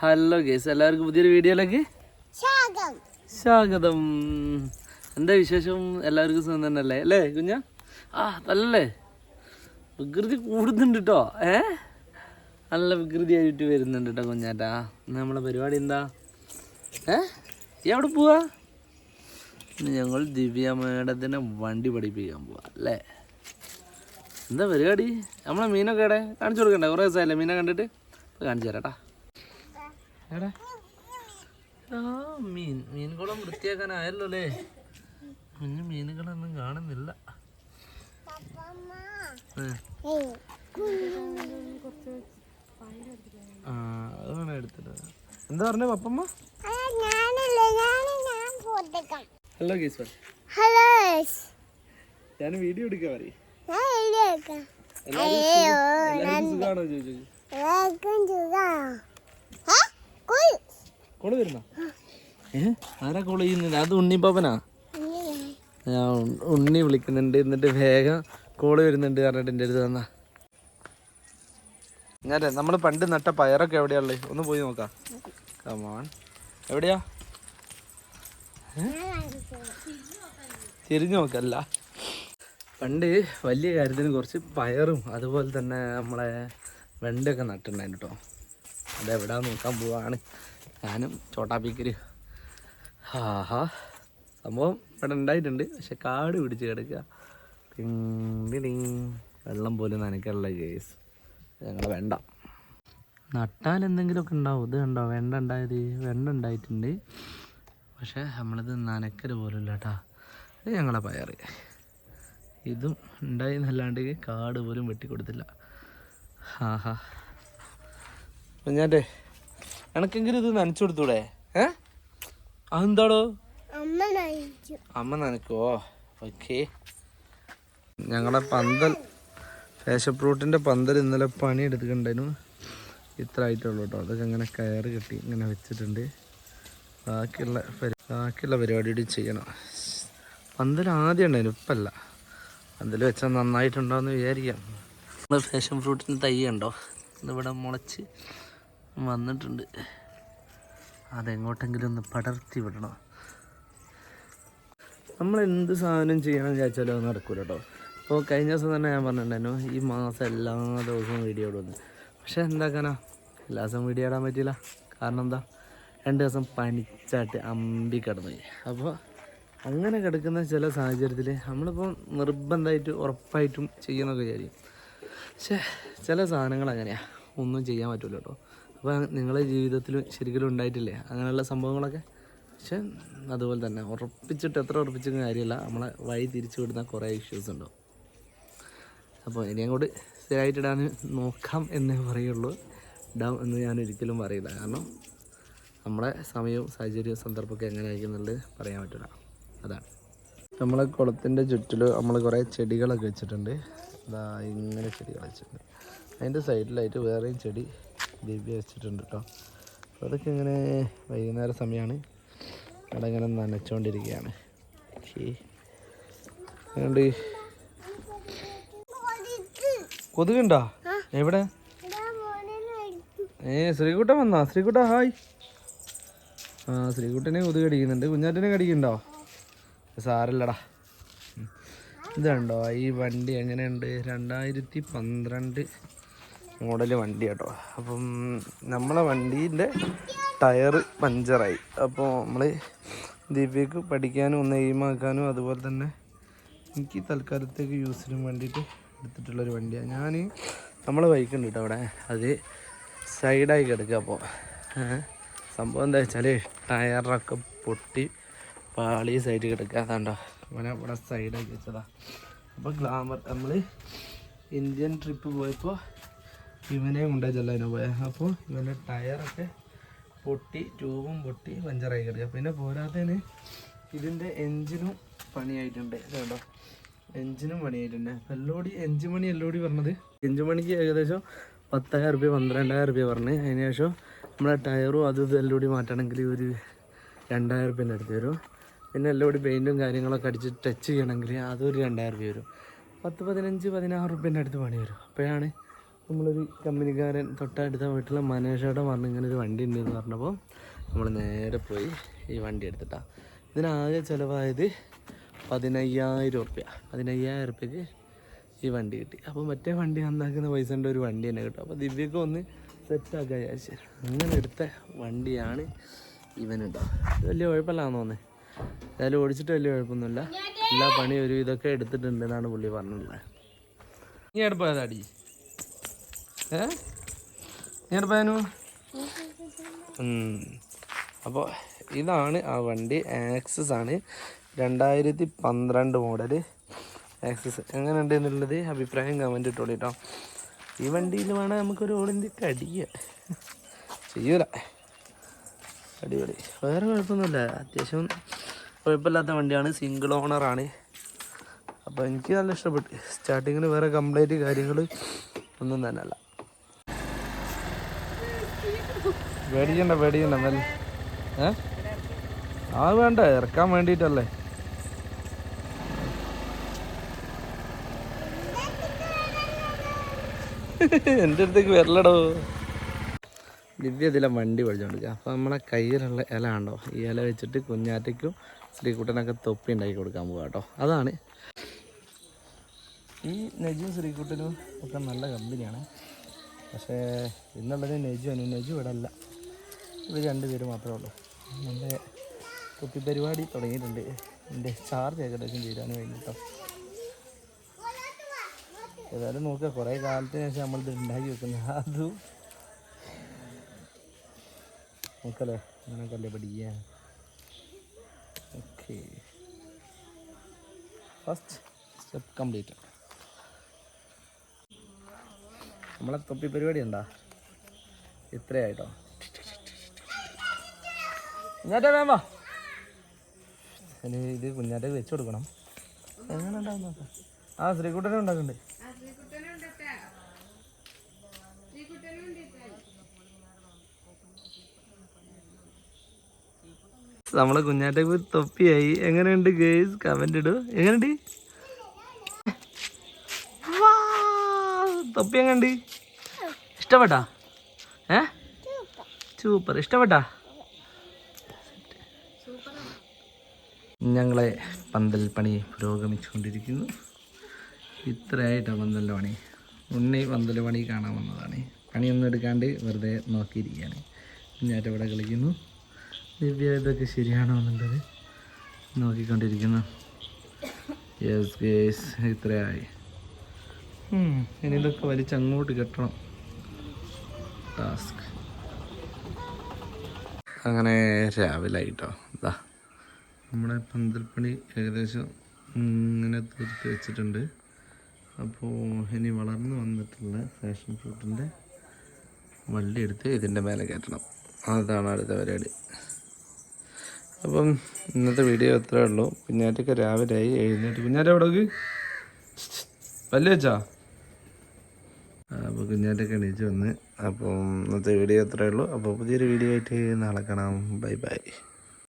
Hello guys എല്ലാവർക്കും പുതിയൊരു വീഡിയോയിലേക്ക് സ്വാഗതം. എന്താ വിശേഷം? എല്ലാവർക്കും സുഖം തന്നെയല്ലേ? അല്ലേ കുഞ്ഞ? ആ നല്ലല്ലേ? വികൃതി കൂടുന്നുണ്ട് കേട്ടോ ഏ? നല്ല വികൃതി ആയിട്ട് വരുന്നുണ്ട് കേട്ടോ കുഞ്ഞാറ്റാ. നമ്മളെ പരിപാടി എന്താ? ഏ? എവിടെ പോവാ? ഞങ്ങൾ ദിവ്യ മേഡത്തിനെ വണ്ടി പഠിപ്പിക്കാൻ പോവാ അല്ലേ? എന്താ പരിപാടി? നമ്മളെ മീനൊക്കെ ഇടേ കാണിച്ചു കൊടുക്കണ്ടേ? കുറേ ദിവസമായില്ലേ മീനെ കണ്ടിട്ട്? കാണിച്ചു കാണിച്ചു തരാട്ടാ എടാ. ആ മീൻ മീൻകുളം വൃത്തിയാക്കാനായല്ലോ അല്ലേ കുഞ്ഞു മീനുകളൊന്നും കാണുന്നില്ല. ആ എടുത്തിട്ട് എന്താ പറഞ്ഞ പപ്പമ്മ? Hello guys. ഹലോ ഞാൻ വീഡിയോ എടുക്കാൻ പറയും. എല്ലാവർക്കും സുഖാണോ ചോദിച്ചു എല്ലാവർക്കും സുഖാണോ ഏ? കുയ്. കോൾ വരുന്ന ഏ? ആരാ കോൾ ചെയ്യുന്നത്? അത് ഉണ്ണിപ്പാപ്പനാ. ഞാൻ ഉണ്ണി വിളിക്കുന്നുണ്ട്. എന്നിട്ട് വേഗം കോൾ വരുന്നുണ്ട് പറഞ്ഞിട്ട് എന്റെ അടുത്ത് തന്നാ ഞാൻ നമ്മൾ പണ്ട് നട്ട പയറൊക്കെ എവിടെയാ ഉള്ളത് ഒന്ന് പോയി നോക്കാം. കമാൺ എവിടെയാ. തിരിഞ്ഞു നോക്കല്ല. പണ്ട് വലിയ കാര്യത്തിന് കുറച്ച് പയറും അതുപോലെ തന്നെ നമ്മളെ വെണ്ടയൊക്കെ നട്ടിട്ടുണ്ടായിരുന്നു കേട്ടോ. അതെവിടാ നോക്കാൻ പോവാണ്. ഞാനും ചോട്ടാപ്പിക്കര്. ആഹാ. സംഭവം ഇവിടെ ഉണ്ടായിട്ടുണ്ട്. പക്ഷെ കാട് പിടിച്ച് കിടക്കുക. വെള്ളം പോലും നനയ്ക്കാനുള്ള കേസ് ഞങ്ങൾ വേണ്ട. നട്ടാൽ എന്തെങ്കിലുമൊക്കെ ഉണ്ടാവും. ഇത് കണ്ടോ? വെണ്ട ഉണ്ടായത്. വെണ്ട ഉണ്ടായിട്ടുണ്ട്. പക്ഷേ നമ്മളിത് നനക്കൽ പോലും ഇല്ലാട്ടാ ഇത് ഞങ്ങളെ പയറ്. ഇതും ഉണ്ടായി എന്നല്ലാണ്ട് കാട് പോലും വെട്ടിക്കൊടുത്തില്ല. ആഹാ. ഞാന്റെ എനക്കെങ്കിലും ഇത് നനച്ചു കൊടുത്തൂടെ? ഏ? അതെന്താടോ? അമ്മ നനക്കോ ഓക്കെ. ഞങ്ങളെ പന്തൽ ഫാഷൻ ഫ്രൂട്ടിന്റെ പന്തൽ ഇന്നലെ പണി എടുത്തിട്ടുണ്ടായിരുന്നു ഇത്ര ആയിട്ടുള്ളൂ കേട്ടോ അതൊക്കെ ഇങ്ങനെ കയറ് കെട്ടി ഇങ്ങനെ വെച്ചിട്ടുണ്ട്. ബാക്കിയുള്ള ബാക്കിയുള്ള പരിപാടി കൂടി ചെയ്യണം. പന്തൽ ആദ്യം ഉണ്ടായിരുന്നു ഇപ്പല്ല. പന്തൽ വെച്ചാൽ നന്നായിട്ടുണ്ടോ എന്ന് വിചാരിക്കാം ഫാഷൻ ഫ്രൂട്ടിന് തൈ ഉണ്ടോ ഇതിവിടെ മുളച്ച് വന്നിട്ടുണ്ട്. അതെങ്ങോട്ടെങ്കിലും ഒന്ന് പടർത്തി വിടണം. നമ്മൾ എന്ത് സാധനം ചെയ്യണം വിചാരിച്ചാലും അത് നടക്കൂല കേട്ടോ അപ്പോൾ കഴിഞ്ഞ ദിവസം തന്നെ ഞാൻ പറഞ്ഞിട്ടുണ്ടായിരുന്നു ഈ മാസം എല്ലാ ദിവസവും വീഡിയോ ഇടുന്നു പക്ഷേ എന്താക്കാനാ എല്ലാ ദിവസവും വീഡിയോ ഇടാൻ പറ്റില്ല കാരണം എന്താ? രണ്ട് ദിവസം പനിച്ചാട്ട് അമ്പി കിടന്നുപോയി അപ്പോൾ അങ്ങനെ കിടക്കുന്ന ചില സാഹചര്യത്തിൽ നമ്മളിപ്പോൾ നിർബന്ധമായിട്ട് ഉറപ്പായിട്ടും ചെയ്യണമൊക്കെ വിചാരിക്കും. പക്ഷേ ചില സാധനങ്ങൾ അങ്ങനെയാണ് ഒന്നും ചെയ്യാൻ പറ്റില്ല കേട്ടോ അപ്പോൾ നിങ്ങളുടെ ജീവിതത്തിൽ ശരിക്കും ഉണ്ടായിട്ടില്ലേ? അങ്ങനെയുള്ള സംഭവങ്ങളൊക്കെ? പക്ഷെ അതുപോലെ തന്നെ ഉറപ്പിച്ചിട്ട് എത്ര ഉറപ്പിച്ചിട്ടും കാര്യമില്ല. നമ്മളെ വഴി തിരിച്ചു വിടുന്ന കുറേ ഇഷ്യൂസ് ഉണ്ടാവും അപ്പോൾ ഇനി അങ്ങോട്ട് സ്ഥിരമായിട്ടിടാൻ നോക്കാം എന്നേ പറയുള്ളൂ. ഇടാം എന്ന് ഞാൻ ഒരിക്കലും പറയില്ല. കാരണം നമ്മളെ സമയവും സാഹചര്യവും സന്ദർഭമൊക്കെ എങ്ങനെ ആയിരിക്കും എന്നുള്ളത് പറയാൻ പറ്റില്ല. അതാണ്. നമ്മളെ കുളത്തിന്റെ ചുറ്റിൽ നമ്മൾ കുറേ ചെടികളൊക്കെ വെച്ചിട്ടുണ്ട്. ഇങ്ങനെ ചെടികൾ വെച്ചിട്ടുണ്ട്. അതിന്റെ സൈഡിലായിട്ട് വേറെയും ചെടി ദിവ്യ വെച്ചിട്ടുണ്ട് കേട്ടോ അപ്പോൾ അതൊക്കെ ഇങ്ങനെ വൈകുന്നേര സമയമാണ് അവിടെ ഇങ്ങനെ നനച്ചുകൊണ്ടിരിക്കുകയാണ് അതുകൊണ്ട് കൊതുകുണ്ടോ? എവിടെ. ഏ ശ്രീകുട്ടൻ വന്നാ? ശ്രീകുട്ട ഹായ്. ആ ശ്രീകുട്ടനെ കൊതുക് കടിക്കുന്നുണ്ട്. കുഞ്ഞാറ്റിനെ കടിക്കുന്നുണ്ടോ? സാരല്ലടാ. ഇതുണ്ടോ? ഈ വണ്ടി എങ്ങനെയുണ്ട്? രണ്ടായിരത്തി പന്ത്രണ്ട്. മോഡൽ വണ്ടി കേട്ടോ. അപ്പം നമ്മളെ വണ്ടീന്റെ ടയർ പഞ്ചറായി. അപ്പോൾ നമ്മൾ ദിവ്യക്ക് പഠിക്കാനും ഒന്ന് എയിമാക്കാനും അതുപോലെ തന്നെ എനിക്ക് തൽക്കാലത്തേക്ക് യൂസിനും വേണ്ടിയിട്ട് എടുത്തിട്ടുള്ളൊരു വണ്ടിയാണ്. ഞാൻ നമ്മളെ ബൈക്ക് ഉണ്ട് കേട്ടോ അവിടെ. അത് സൈഡായി കിടക്കുക അപ്പോൾ. സംഭവം എന്താ വെച്ചാൽ ടയറൊക്കെ പൊട്ടി പാളി സൈഡ് കിടക്കുക അതാണ്ടോ. അങ്ങനെ ഇവിടെ സൈഡാക്കി വെച്ചതാണ് അപ്പോൾ ഗ്ലാമർ നമ്മൾ ഇന്ത്യൻ ട്രിപ്പ് പോയപ്പോൾ ഇവനെ കൊണ്ടുപോയി ചെല്ലാനോ പോയാൽ അപ്പോൾ ഇവന്റെ ടയറൊക്കെ പൊട്ടി ട്യൂബും പൊട്ടി പഞ്ചറായി കിടക്കുക. പിന്നെ പോരാത്തതിന് ഇതിന്റെ എൻജിനും പണിയായിട്ടുണ്ട് കേട്ടോ. എൻജിനും പണിയായിട്ടുണ്ട്. എല്ലോടി എഞ്ചിൻ മണി എല്ലോടി പറഞ്ഞത്. എഞ്ചിൻ മണിക്ക് ഏകദേശം പത്തായിരം റുപ്യ പന്ത്രണ്ടായിരം റുപ്യ പറഞ്ഞ്. അതിന് ശേഷം നമ്മളെ ടയറും അതും ഇതും എല്ലോടി മാറ്റണമെങ്കിൽ ഒരു രണ്ടായിരം റുപ്യന്റെ അടുത്ത് വരും. പിന്നെ എല്ലോടി പെയിന്റും കാര്യങ്ങളൊക്കെ അടിച്ച് ടച്ച് ചെയ്യണമെങ്കിൽ അതൊരു രണ്ടായിരം റുപ്യ വരും. പത്ത് പതിനഞ്ച് പതിനാറ് റുപ്യന്റെ അടുത്ത് പണി വരും. അപ്പോഴാണ് നമ്മളൊരു കമ്പനിക്കാരൻ തൊട്ടടുത്ത വീട്ടിലെ മനേഷയുടെ പറഞ്ഞ് ഇങ്ങനെ ഒരു വണ്ടി ഉണ്ട് എന്ന് പറഞ്ഞപ്പോൾ നമ്മൾ നേരെ പോയി ഈ വണ്ടി എടുത്തിട്ടാണ് ഇതിനാകെ ചിലവായത് പതിനയ്യായിരം ഉറുപ്യ പതിനയ്യായിരം ഉറുപ്യക്ക് ഈ വണ്ടി കിട്ടി. അപ്പോൾ മറ്റേ വണ്ടി നന്നാക്കുന്ന പൈസന്റെ ഒരു വണ്ടി തന്നെ കിട്ടും. അപ്പോൾ ദിവ്യക്ക് ഒന്ന് സെറ്റാക്കാൻ വിചാരിച്ചു. അങ്ങനെ എടുത്ത വണ്ടിയാണ് ഇവനുണ്ടോ വലിയ കുഴപ്പമില്ലാന്ന് തോന്നുന്നത് ഏതായാലും ഓടിച്ചിട്ട് വലിയ കുഴപ്പമൊന്നുമില്ല. എല്ലാ പണിയും ഒരു ഇതൊക്കെ എടുത്തിട്ടുണ്ട് എന്നാണ് പുള്ളി പറഞ്ഞിട്ടുള്ളത്. ഇനി എടുപ്പോയതാ അടി ഏ? അപ്പോൾ ഇതാണ് ആ വണ്ടി ആക്സസ് ആണ്. രണ്ടായിരത്തി പന്ത്രണ്ട് മോഡൽ ആക്സസ്. എങ്ങനെയുണ്ട് എന്നുള്ളത് അഭിപ്രായം കമന്റ് ഇട്ടോളൂ കേട്ടോ ഈ വണ്ടിയിൽ വേണേൽ നമുക്കൊരു ഓൾ ഇന്ത്യയ്ക്ക് ചെയ്യൂല. അടിപൊളി. വേറെ കുഴപ്പമൊന്നുമില്ല. അത്യാവശ്യം കുഴപ്പമില്ലാത്ത വണ്ടിയാണ്. സിംഗിൾ ഓണറാണ് അപ്പോൾ എനിക്ക് നല്ല ഇഷ്ടപ്പെട്ടു. സ്റ്റാർട്ടിങ്ങിൽ വേറെ കംപ്ലൈന്റ് കാര്യങ്ങൾ ഒന്നും തന്നെ അല്ല പേടിക്കണ്ട പേടിക്കണ്ട മെല്ലെ ഏ? ആ വേണ്ട ഇറക്കാൻ വേണ്ടിയിട്ടല്ലേ. എന്റെ അടുത്തേക്ക് വരലടോ. ദിവ്യ ഇതിലെ വണ്ടി പഠിച്ചോണ്ടിരിക്കുക അപ്പോൾ നമ്മളെ കയ്യിലുള്ള ഇല ഉണ്ടോ ഈ ഇല വെച്ചിട്ട് കുഞ്ഞാറ്റയ്ക്കും ശ്രീകുട്ടനൊക്കെ തൊപ്പി ഉണ്ടാക്കി കൊടുക്കാൻ പോകാം കേട്ടോ. അതാണ്. ഈ നെജും ശ്രീകുട്ടനും ഒക്കെ നല്ല കമ്പനിയാണ്. പക്ഷേ ഇന്നുള്ളത് നെജു അനു നെജു ഇവിടെ അല്ല. ഇവർ രണ്ട് പേര് മാത്രമേ ഉള്ളൂ. എന്റെ തൊപ്പി പരിപാടി തുടങ്ങിയിട്ടുണ്ട്. എന്റെ ചാർജ് ഏകദേശം തീരാൻ വേണ്ടിയിട്ടോ ഏതായാലും നോക്കുക കുറേ കാലത്തിന് ശേഷം നമ്മളിത് ഉണ്ടാക്കി വെക്കുന്നത് അതും നോക്കല്ലേ അങ്ങനെയൊക്കെ പഠിക്കുക? ഓക്കെ. ഫസ്റ്റ് സ്റ്റെപ്പ് കംപ്ലീറ്റ് നമ്മളെ തൊപ്പി പരിപാടി ഉണ്ടോ ഇത്രയായിട്ടോ കുഞ്ഞാറ്റ വേമ്പ ഇത് കുഞ്ഞാറ്റ വെച്ച് കൊടുക്കണം. എങ്ങനെ ഉണ്ടാവും നോക്കാം. ആ ശ്രീകുട്ടനെ ഉണ്ടാക്കുന്നുണ്ട്. നമ്മളെ കുഞ്ഞാറ്റക്ക് തൊപ്പിയായി. എങ്ങനെയുണ്ട് ഗേസ്? കമന്റ് ഇടൂ. എങ്ങനെയുണ്ട്? തൊപ്പി എങ്ങനെയുണ്ട്? ഇഷ്ടപ്പെട്ടാ? ഏ? സൂപ്പർ. ഇഷ്ടപ്പെട്ടാ? ഞങ്ങളെ പന്തൽ പണി പുരോഗമിച്ചുകൊണ്ടിരിക്കുന്നു. ഇത്രയായിട്ടാണ് പന്തൽ പണി ഉണ്ണി പന്തൽ പണി കാണാൻ വന്നതാണ്. പണിയൊന്നും എടുക്കാണ്ട് വെറുതെ നോക്കിയിരിക്കുകയാണ്. ഇവിടെ കളിക്കുന്നു. ദിവ്യ ഇതൊക്കെ ശരിയാണോ എന്നുള്ളത് നോക്കിക്കൊണ്ടിരിക്കുന്നു. Yes guys ഇത്രയായി. ഇനി ഇതൊക്കെ വലിച്ചങ്ങോട്ട് കെട്ടണം. ടാസ്ക് അങ്ങനെ രാവിലെ ആയിട്ടോ. ഇതാ നമ്മുടെ പന്തൽപ്പണി ഏകദേശം ഇങ്ങനെ തീർത്ത് വെച്ചിട്ടുണ്ട്. അപ്പോൾ ഇനി വളർന്നു വന്നിട്ടുള്ള ഫാഷൻ ഫ്രൂട്ടിന്റെ വള്ളി എടുത്ത് ഇതിന്റെ മേലെ കയറ്റണം. അതാണ് അടുത്ത പരിപാടി. അപ്പം ഇന്നത്തെ വീഡിയോ എത്രയേ ഉള്ളൂ. കുഞ്ഞാറ്റൊക്കെ രാവിലെ ആയി എഴുന്നേറ്റ്. കുഞ്ഞാറ്റ എവിടെ പല്ല് വെച്ചാ? അപ്പോൾ കുഞ്ഞാറ്റൊക്കെ എണീച്ച് വന്ന്. അപ്പം ഇന്നത്തെ വീഡിയോ എത്രയേ ഉള്ളൂ. അപ്പോൾ പുതിയൊരു വീഡിയോ ആയിട്ട് നാളെ കാണാം. Bye bye.